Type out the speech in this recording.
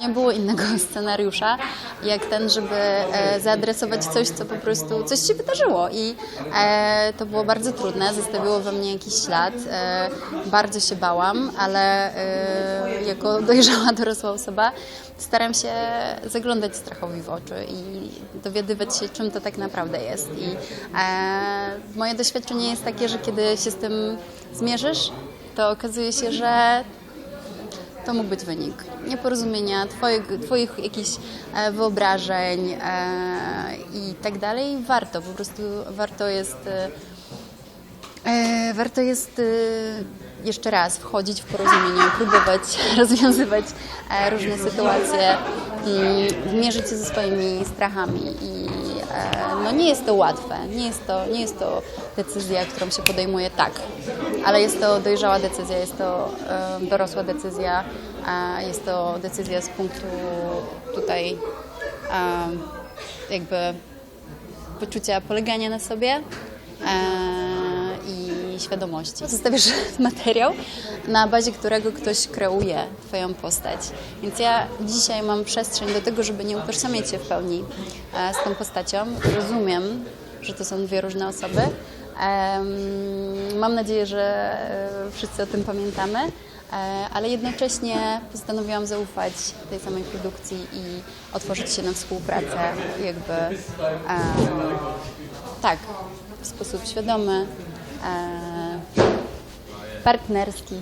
Nie było innego scenariusza, jak ten, żeby e, zaadresować coś, co po prostu, coś się wydarzyło. I e, to było bardzo trudne, zostawiło we mnie jakiś ślad, e, bardzo się bałam, ale e, jako dojrzała dorosła osoba staram się zaglądać strachowi w oczy i dowiadywać się, czym to tak naprawdę jest. I e, moje doświadczenie jest takie, że kiedy się z tym zmierzysz, to okazuje się, że to mógł być wynik nieporozumienia, twoich, twoich jakichś e, wyobrażeń e, i tak dalej. Warto, po prostu warto jest, e, e, warto jest e, jeszcze raz wchodzić w porozumienie, próbować rozwiązywać e, różne sytuacje, mm, mierzyć się ze swoimi strachami i no nie jest to łatwe, nie jest to, nie jest to decyzja, którą się podejmuje tak, ale jest to dojrzała decyzja, jest to e, dorosła decyzja, jest to decyzja z punktu tutaj e, jakby poczucia polegania na sobie e, świadomości. Zostawiasz materiał, na bazie którego ktoś kreuje Twoją postać. Więc ja dzisiaj mam przestrzeń do tego, żeby nie utożsamiać się w pełni e, z tą postacią. Rozumiem, że to są dwie różne osoby. Mam nadzieję, że e, wszyscy o tym pamiętamy, e, ale jednocześnie postanowiłam zaufać tej samej produkcji i otworzyć się na współpracę jakby tak, w sposób świadomy, partnerski.